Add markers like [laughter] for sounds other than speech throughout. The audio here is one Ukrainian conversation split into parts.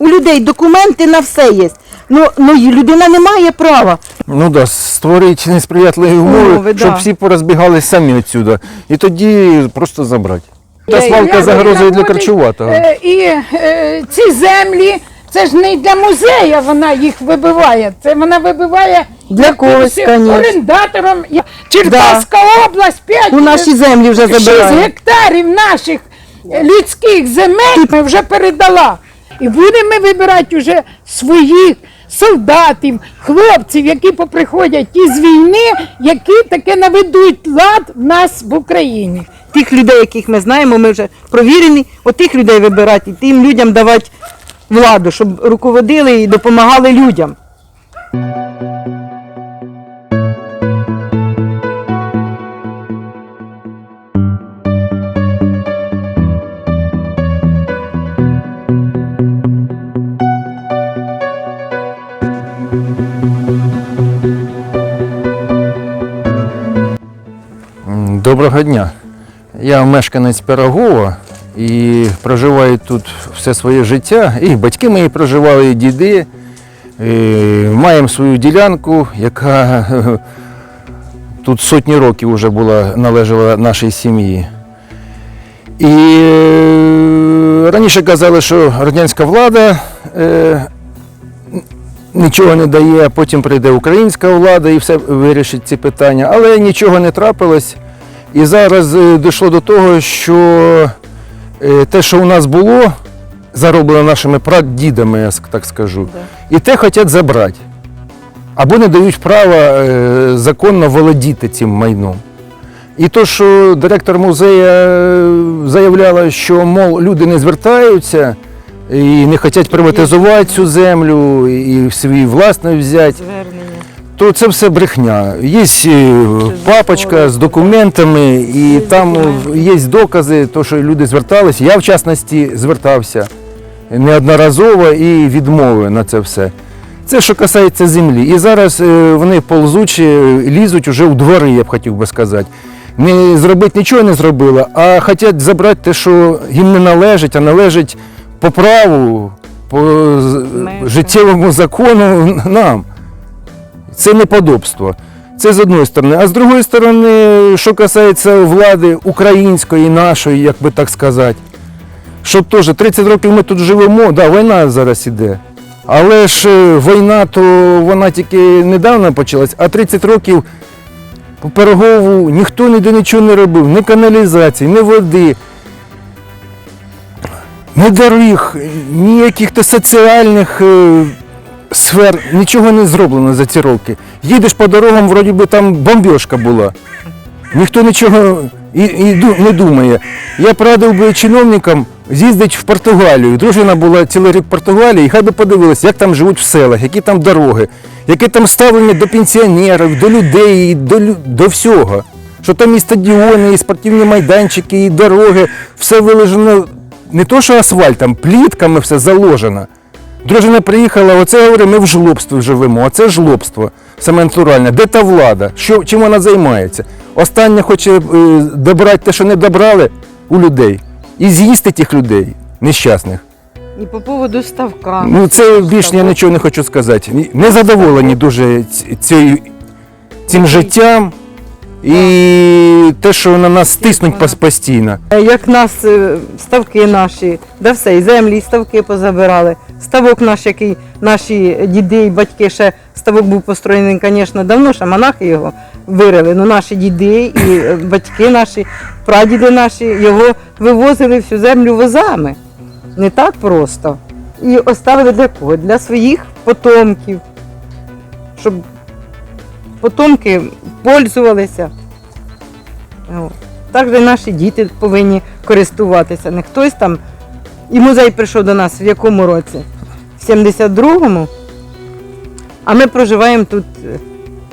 У людей документи на все є. Ну, ну і людина не має права. Ну да, створити несприятливі умови, Умови, да. щоб всі порозбігались самі відсюди. І тоді просто забрати. Та свалка загрозує для наводить, е, І е, ці землі, це ж не для музею вона їх вибиває. Це вона вибиває Для когось, конечно. орендаторам. Я- Черкаська область 5 У наші землі вже 6 забирають. гектарів наших е, людських земель ми вже передала. І будемо ми вибирати вже своїх солдатів, хлопців, які поприходять із війни, які таке наведуть лад в нас в Україні. Тих людей, яких ми знаємо, ми вже провірені, отих людей вибирати, і тим людям давати владу, щоб руководили і допомагали людям. Доброго дня. Я мешканець Пирогова і проживаю тут все своє життя. І батьки мої проживали, і діди. І маємо свою ділянку, яка [laughs] тут сотні років вже була, належала нашій сім'ї. І е, раніше казали, що радянська влада е, нічого не дає, а потім прийде українська влада і все вирішить ці питання. Але нічого не трапилось. І зараз е, дійшло до того, що е, те, що у нас було, зароблено нашими прадідами, я так скажу, і те хочуть забрати. Або не дають права е, законно володіти цим майном. І то, що директор музею заявляла, що мов люди не звертаються і не хочуть приватизувати цю землю і свій власний взяти, то це все брехня. Є е, папочка з документами, і там є докази, то, що люди зверталися. Я, в частності, звертався неодноразово і відмови на це все. Це що касається землі. І зараз е, вони ползучі, лізуть уже у двори, я б хотів би сказати. Не зробити нічого не зробили, а хочуть забрати те, що їм не належить, а належить по праву, по з- життєвому закону нам. Це неподобство. Це з одної сторони. А з другої сторони, що касається влади української, нашої, як би так сказати, що теж 30 років ми тут живемо, да, війна зараз іде. Але ж е, війна, то вона тільки недавно почалась, а 30 років по Пирогову ніхто ніде нічого не робив, ні каналізації, ні води, ні доріг, ні яких-то соціальних е, сфер, нічого не зроблено за ці роки. Їдеш по дорогам, вроді би там бомбіжка була. Ніхто нічого і, і не думає. Я порадив би чиновникам з'їздити в Португалію. Дружина була цілий рік в Португалії, і хай би подивилися, як там живуть в селах, які там дороги, яке там ставлення до пенсіонерів, до людей, до, до всього. Що там і стадіони, і спортивні майданчики, і дороги, все вилежено не то, що асфальтом, плітками все заложено. Дружина приїхала, оце говорить, ми в жлобстві живемо, оце жлобство, саме натуральне. Де та влада? Що, чим вона займається? Останнє хоче е, добрати те, що не добрали у людей, і з'їсти тих людей нещасних. І по поводу ставка. Ну це більше я нічого не хочу сказати. Ні- Не задоволені дуже цим життям і те, що на нас тиснуть постійно. Е, Як нас е, ставки наші, да все, і землі, і ставки позабирали. Ставок наш, який наші діди і батьки ще ставок був построєний, звісно, давно, ще монахи його вирили. Ну наші діди і е, батьки наші, прадіди наші його вивозили всю землю возами. Не так просто. І оставили для кого? Для своїх потомків, щоб потомки пользувалися. От. Так же наші діти повинні користуватися. Не хтось там. І музей прийшов до нас в якому році? В 72-му. А ми проживаємо тут е,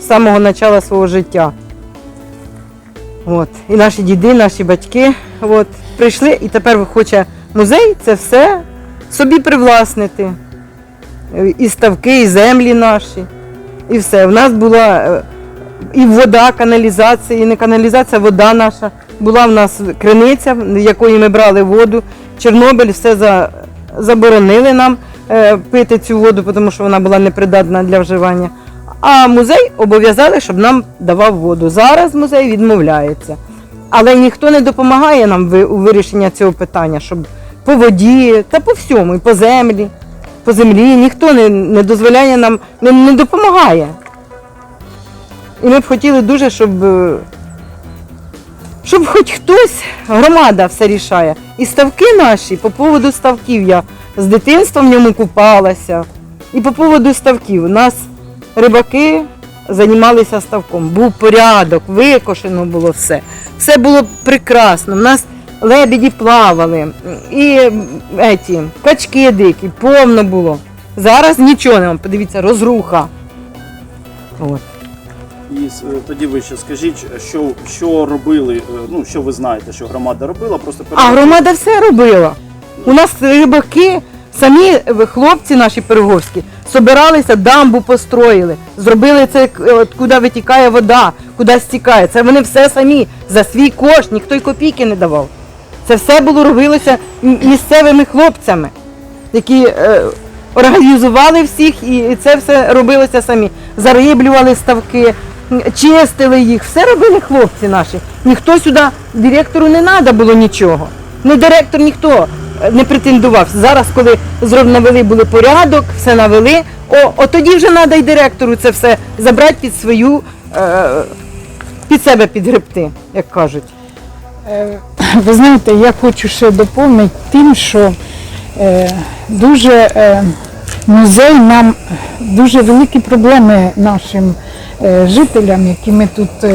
з самого початку свого життя. От. І наші діди, наші батьки от, прийшли, і тепер хоче музей це все собі привласнити. І ставки, і землі наші. І все. У нас була е, і вода, каналізація, і не каналізація, вода наша. Була в нас криниця, в якої ми брали воду. Чорнобиль все за, заборонили нам. е, пити цю воду, тому що вона була непридатна для вживання. А музей обов'язали, щоб нам давав воду. Зараз музей відмовляється. Але ніхто не допомагає нам у вирішенні цього питання, щоб по воді та по всьому, і по землі. По землі ніхто не, не дозволяє нам, не, не допомагає. І ми б хотіли дуже, щоб, е, щоб хоч хтось, громада все рішає. І ставки наші, по поводу ставків, я з дитинства в ньому купалася. І по поводу ставків. У нас рибаки займалися ставком. Був порядок, викошено було все. Все було прекрасно. У нас лебеді плавали, і еті, качки дикі, повно було. Зараз нічого нема. Подивіться, розруха. От. І е, тоді ви ще скажіть, що, що робили, е, ну що ви знаєте, що громада робила, просто А громада все робила. У нас рибаки, самі хлопці наші переговські, собиралися, дамбу построїли, зробили це, от куди витікає вода, куди стікає. Це вони все самі за свій кошт, ніхто й копійки не давав. Це все було робилося місцевими хлопцями, які е, організували всіх, і це все робилося самі. Зариблювали ставки, чистили їх, все робили хлопці наші. Ніхто сюди, директору не треба було нічого. Не директор ніхто е, не претендував. Зараз, коли навели були порядок, все навели, о, от тоді вже треба і директору це все забрати під свою, е, під себе підгребти, як кажуть. [laughs] Ви знаєте, я хочу ще доповнити тим, що е, дуже е, музей нам дуже великі проблеми нашим е, жителям, які ми тут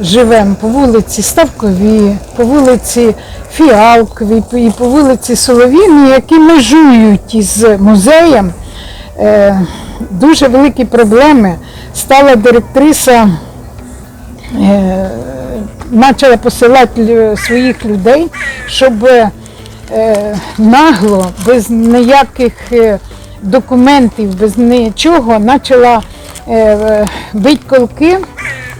живемо по вулиці Ставкові, по вулиці Фіалкові і по вулиці Соловіні, які межують із музеєм. Дуже великі проблеми. Стала директриса почала посилати своїх людей, щоб е, нагло, без ніяких е, документів, без нічого почала е, бити колки.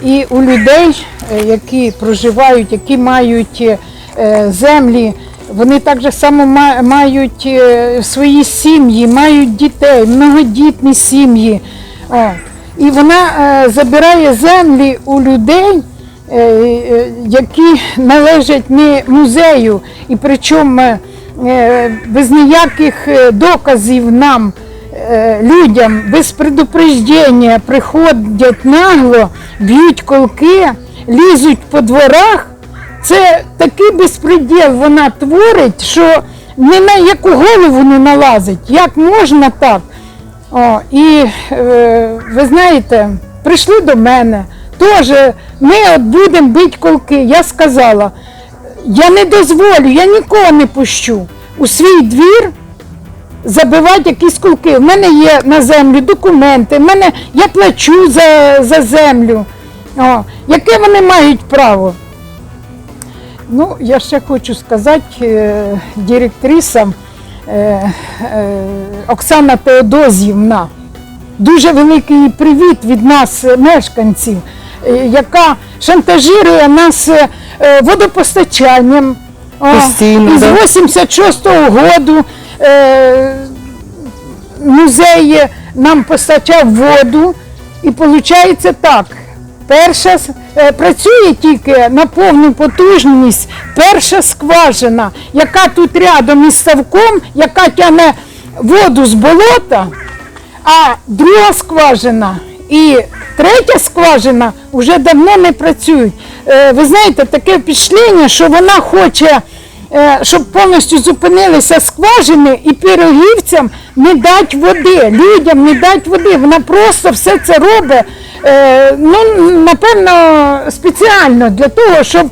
І у людей, які проживають, які мають землі, вони так само мають свої сім'ї, мають дітей, многодітні сім'ї. І вона забирає землі у людей, які належать не музею, і причому е, е, без ніяких е, доказів нам, е, людям, без предупреждення приходять нагло, б'ють колки, лізуть по дворах. Це такий безпреділ вона творить, що ні на яку голову не налазить. Як можна так? О, і е, ви знаєте, прийшли до мене, теж ми от будемо бити колки. Я сказала, я не дозволю, я нікого не пущу у свій двір забивати якісь колки. У мене є на землю документи, в мене, я плачу за, за землю. О, яке вони мають право? Ну, я ще хочу сказати е, директрисам е, е, Оксана Теодозівна. Дуже великий привіт від нас, мешканців, яка шантажує нас е, е, водопостачанням. Постійно, Із да. 86-го году е, музей нам постачав воду, і виходить так. Перша е, працює тільки на повну потужність перша скважина, яка тут рядом із ставком, яка тягне воду з болота, а друга скважина і третя скважина вже давно не працюють. Е, Ви знаєте, таке впечатлення, що вона хоче, е, щоб повністю зупинилися скважини і пирогівцям не дати води, людям не дати води. Вона просто все це робить, е, ну, напевно, спеціально для того, щоб.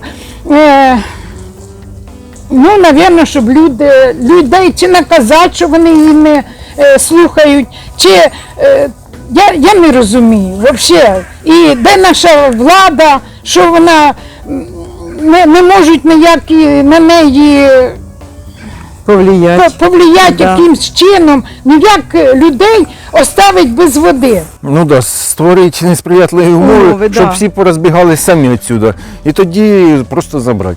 Ну, напевно, щоб люди, людей чи наказати, що вони її не слухають, чи я, я не розумію взагалі. І де наша влада, що вона не, не можуть ніякі на неї Повлиять. по- повлияти Да. якимсь чином, ну як е, людей оставить без води. Ну да, створити несприятливі умови, Умови, щоб да. всі порозбігались самі відсюди. І тоді просто забрати.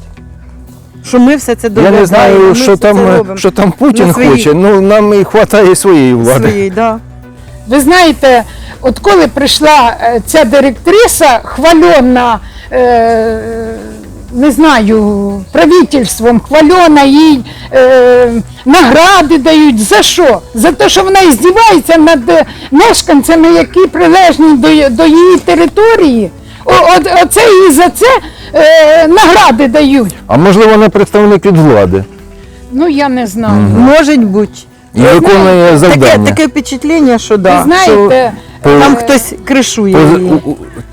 що ми все це Я не знаю, що там, що там Путін хоче, ну нам і вистачає своєї влади. Своєї, да. Ви знаєте, от коли прийшла е, ця директриса, хвальона, е, не знаю, правительством, хвальона їй е, награди дають. За що? За те, що вона іздівається над мешканцями, які прилежні до, до її території. О, оце і за це е, награди дають. А можливо, вона представник від влади Ну я не знаю. Може бути. І виконує Таке, завдання. таке впечатлення, що да, знаєте, що там хтось кришує її.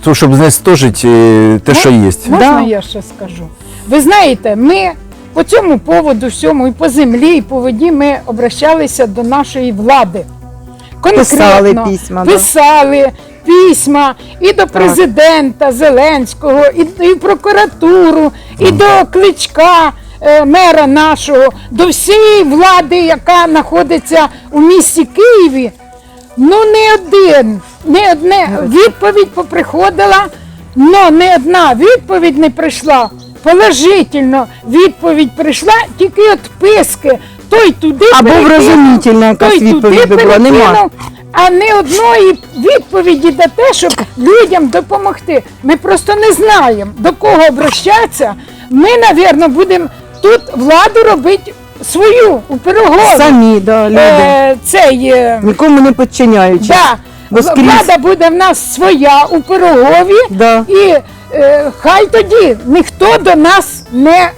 То, щоб знестожити е, те, що є. Можна Да. я ще скажу? Ви знаєте, ми по цьому поводу всьому, і по землі, і по воді ми обращалися до нашої влади. Писали письма, да. писали письма і до президента Зеленського, і, і в прокуратуру, і до кличка. Е, Мера нашого, до всієї влади, яка знаходиться у місті Києві, Ну, не один, не одне відповідь поприходила, але не одна відповідь не прийшла. Положительно відповідь прийшла, тільки відписки. Той туди Або перекинув, вразумительна якась той відповідь була, нема. перекинув, А не одної відповіді на те, щоб людям допомогти. Ми просто не знаємо, до кого обращатися. Ми, мабуть, будемо тут владу робити свою у Пирогові. Самі, да, люди. Е, цей, е, Нікому не підчиняючи. Да. Бо скрізь- Влада буде в нас своя у Пирогові, Да. і е, хай тоді ніхто до нас не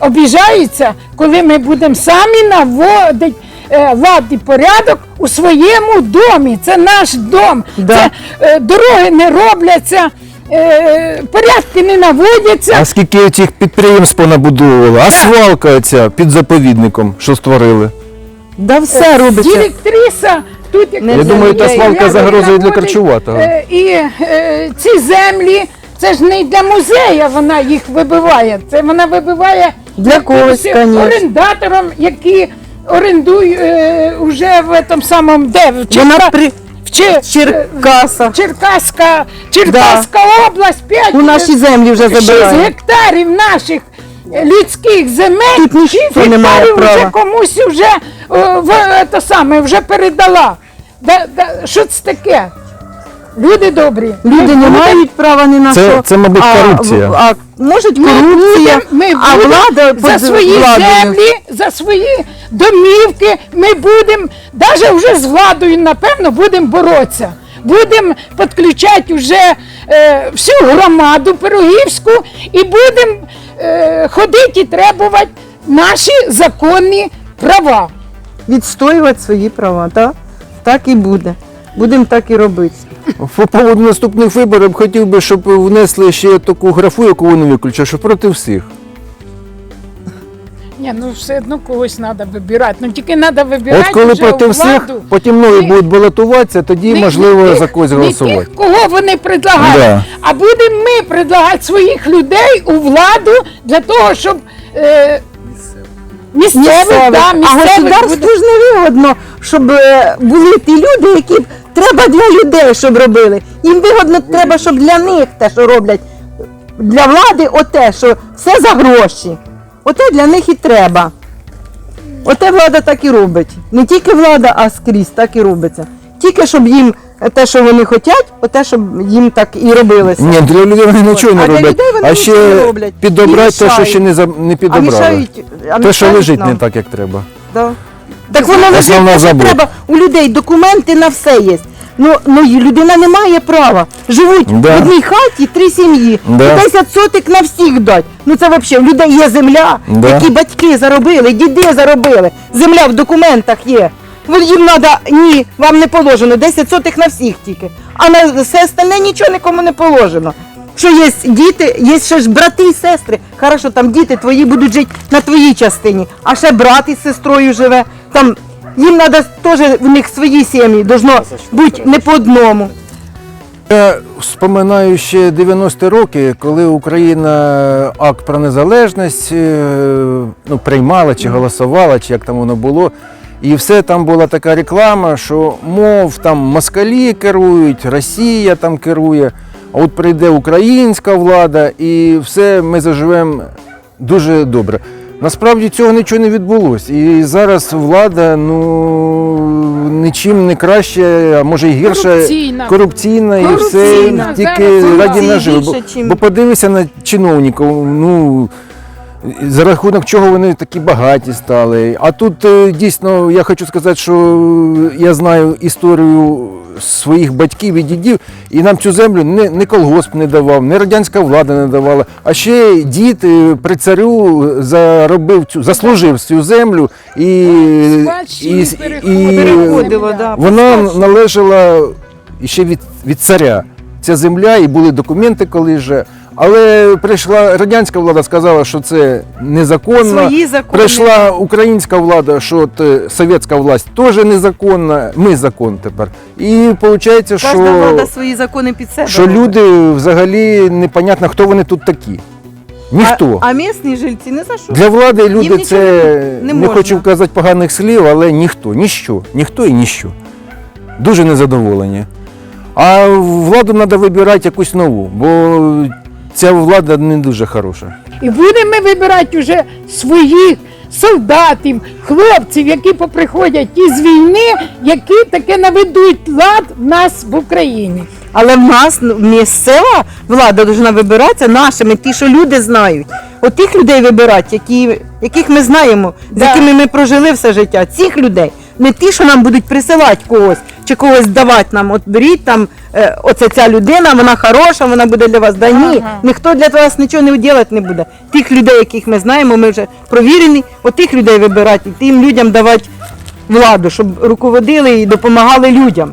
обіжається, коли ми будемо самі наводити е, лад і порядок у своєму домі. Це наш дом. Да. Це е, дороги не робляться, е, порядки не наводяться. А скільки цих підприємств понабудовували? А свалка ця під заповідником, що створили? Да все робиться. Директриса тут як Не Я думаю, та свалка загрозує для знаходить, Карчуватого. е, І е, ці землі, це ж не для музею вона їх вибиває. Це вона вибиває Для якимось когось, конечно. орендаторам, які орендують е, вже в этом самому де в Вона при в Чер- Черкасах. Черкаська, Черкаська область, 5 У наші землі вже 6 забирають. гектарів наших людських земель, Тут ніхто 6 не має гектарів вже комусь вже, е, в, е, саме, вже передала. Да, да, що це таке? Люди добрі. Люди не мають права ні на Це- що. це, мабуть, А, корупція. в- А, може Ми будем- ми а влада за свої владою. землі, за свої домівки, ми будемо, навіть вже з владою, напевно, будемо боротися. Будемо підключати вже е, всю громаду Пирогівську і будемо е, ходити і требувати наші законні права. Відстоювати свої права, так? Так і буде. Будемо так і робити. По поводу наступних виборів хотів би, щоб внесли ще таку графу, яку вони виключать, що проти всіх. Ні, ну все одно когось треба вибирати. Ну тільки треба вибирати. От коли вже проти у всіх, владу. потім нові будуть балотуватися, тоді Не- можливо не тих- за когось не голосувати. тих, кого вони предлагають, Да. а будемо ми предлагати своїх людей у владу для того, щоб е, місцевих, Місцевих. да, а місцевих государству буде- ж не вигодно, щоб е, були ті люди, які треба для людей, щоб робили. Їм вигодно треба, щоб для них те, що роблять, для влади, оте, що все за гроші. Оте для них і треба. Оте влада так і робить. Не тільки влада, а скрізь так і робиться. Тільки щоб їм те, що вони хочуть, оте, щоб їм так і робилося. Ні, для людей вони нічого не А для роблять, людей вони а нічого не роблять. І підобрати те, що мішають. ще не, за- не а підобрали. мішають, а Те, що мішають лежить нам. не так, як треба. Да. Так воно лежить, Основна те, забудь. треба. У людей документи на все є. Ну, ну і людина не має права. Живуть Да. в одній хаті три сім'ї. Да. 10 сотик на всіх дать. Ну це взагалі, в людей є земля, Да. які батьки заробили, діди заробили. Земля в документах є. Їм треба, ні, вам не положено, 10 сотих на всіх тільки. А на все остальне нічого нікому не положено. Що є діти, є ще ж брати і сестри. Хорошо, там діти твої будуть жити на твоїй частині, а ще брат із сестрою живе. Там їм треба теж в них свої сім'ї, должно бути не по одному. Я вспоминаю ще 90-ті роки, коли Україна акт про незалежність е, ну, приймала чи голосувала, чи як там воно було. І все там була така реклама, що мов там москалі керують, Росія там керує, а от прийде українська влада і все ми заживемо дуже добре. Насправді цього нічого не відбулося. І зараз влада ну нічим не краще, а може й гірше Корупційна. корупційна, і все Корупційна. тільки Зараз раді наживи. Бо, бо подивися на чиновників. Ну за рахунок чого вони такі багаті стали. А тут е, дійсно я хочу сказати, що я знаю історію своїх батьків і дідів, і нам цю землю не, не колгосп не давав, не радянська влада не давала. А ще дід е, при царю заробив цю, заслужив цю землю і, і, переходила. Вона належала ще від, від царя. Ця земля, і були документи коли же. Але прийшла радянська влада, сказала, що це незаконно. Свої закони. Прийшла українська влада, що от, е, совєтська власть теж незаконна. Ми закон тепер. І виходить, Кожна що, влада свої закони під себе. що робить. люди взагалі непонятно, хто вони тут такі. Ніхто. А, а місні жильці не за що. Для влади люди нічого це не не, можна. хочу казати поганих слів, але ніхто, ніщо, ніхто і ніщо. Дуже незадоволені. А владу треба вибирати якусь нову, бо ця влада не дуже хороша. І будемо ми вибирати вже своїх солдатів, хлопців, які поприходять із війни, які таке наведуть лад в нас в Україні. Але в нас місцева влада повинна вибиратися нашими, ті, що люди знають. От тих людей вибирати, які, яких ми знаємо, з Да. якими ми прожили все життя. Цих людей. Не ті, що нам будуть присилати когось чи когось давати нам. От беріть там, е, оце ця людина, вона хороша, вона буде для вас. Да ні, Ага. ніхто для вас нічого не робити не буде. Тих людей, яких ми знаємо, ми вже провірені, от тих людей вибирати, і тим людям давати владу, щоб руководили і допомагали людям.